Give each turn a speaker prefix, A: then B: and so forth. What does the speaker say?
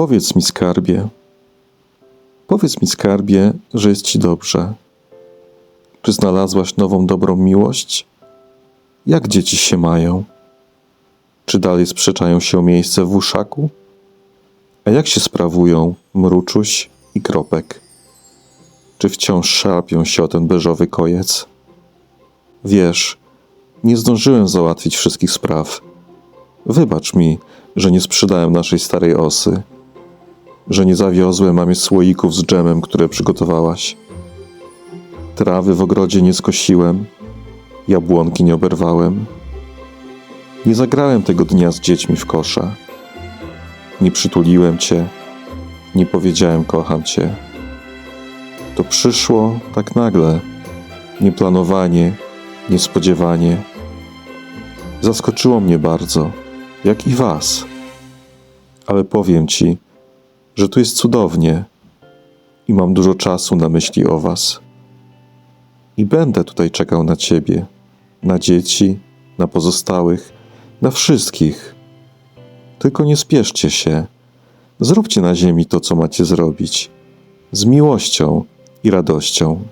A: Powiedz mi, skarbie, powiedz mi, skarbie, że jest ci dobrze. Czy znalazłaś nową, dobrą miłość? Jak dzieci się mają? Czy dalej sprzeczają się o miejsce w uszaku? A jak się sprawują mruczuś i kropek? Czy wciąż szarpią się o ten beżowy kojec? Wiesz, nie zdążyłem załatwić wszystkich spraw. Wybacz mi, że nie sprzedałem naszej starej osy, że nie zawiozłem mamie słoików z dżemem, które przygotowałaś. Trawy w ogrodzie nie skosiłem, jabłonki nie oberwałem. Nie zagrałem tego dnia z dziećmi w kosza. Nie przytuliłem cię, nie powiedziałem kocham cię. To przyszło tak nagle, nieplanowanie, niespodziewanie. Zaskoczyło mnie bardzo, jak i was. Ale powiem ci, że tu jest cudownie i mam dużo czasu na myśli o was. I będę tutaj czekał na ciebie, na dzieci, na pozostałych, na wszystkich. Tylko nie spieszcie się. Zróbcie na ziemi to, co macie zrobić. Z miłością i radością.